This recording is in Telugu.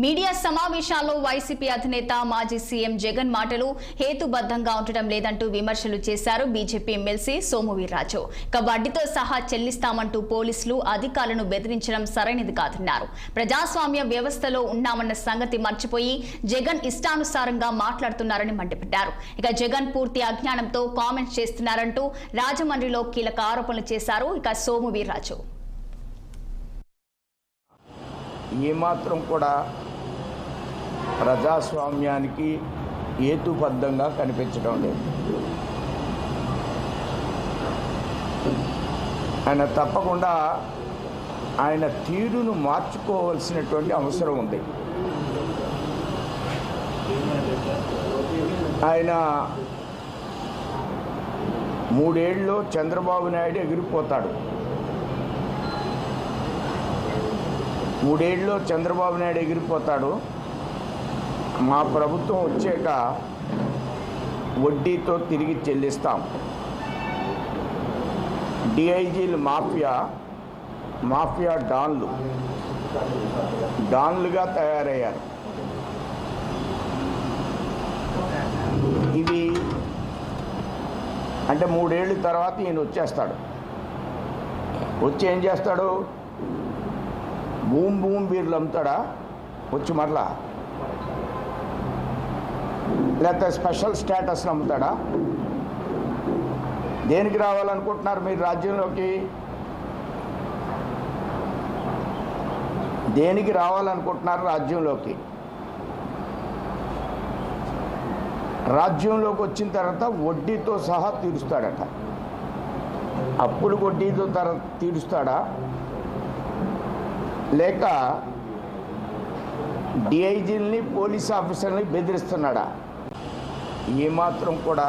మీడియా సమావేశాల్లో వైసీపీ అధినేత మాజీ సీఎం జగన్ మాటలు హేతుబద్ధంగా ఉండటం లేదంటూ విమర్శలు చేశారు బీజేపీ ఎమ్మెల్సీ సోము వీర్రాజు. ఇక వడ్డీతో సహా చెల్లిస్తామంటూ పోలీసులు అధికారులను బెదిరించడం సరైనది కాదన్నారు. ప్రజాస్వామ్య వ్యవస్థలో ఉన్నామన్న సంగతి మర్చిపోయి జగన్ ఇష్టానుసారంగా మాట్లాడుతున్నారని మండిపడ్డారు. ఇక జగన్ పూర్తి అజ్ఞానంతో కామెంట్స్ చేస్తున్నారంటూ రాజమండ్రిలో కీలక ఆరోపణలు చేశారు ఇక సోము వీర్రాజు. ఏమాత్రం కూడా ప్రజాస్వామ్యానికి హేతుబద్ధంగా కనిపించడం లేదు. ఆయన తప్పకుండా ఆయన తీరును మార్చుకోవాల్సినటువంటి అవసరం ఉంది. ఆయన మూడేళ్ళలో చంద్రబాబు నాయుడు ఎగిరిపోతాడు. మూడేళ్ళలో చంద్రబాబు నాయుడు ఎగిరిపోతాడు. మా ప్రభుత్వం వచ్చాక వడ్డీతో తిరిగి చెల్లిస్తాం. డిఐజీలు మాఫియా మాఫియా డాన్లు. డాన్లుగా తయారయ్యారు. ఇది అంటే మూడేళ్ళ తర్వాత ఈయన వచ్చేస్తాడు. వచ్చి ఏం చేస్తాడు? భూమి భూమి బీర్లు అమ్ముతాడా? వచ్చి మరలా? లేకపోతే స్పెషల్ స్టేటస్ అమ్ముతాడా? దేనికి రావాలనుకుంటున్నారు మీరు రాజ్యంలోకి? దేనికి రావాలనుకుంటున్నారు రాజ్యంలోకి? రాజ్యంలోకి వచ్చిన తర్వాత వడ్డీతో సహా తీరుస్తాడట. అప్పులు వడ్డీతో తర తీరుస్తాడా? లేక డిఐజీల్ని పోలీస్ ఆఫీసర్ని బెదిరిస్తున్నాడా? ఏమాత్రం కూడా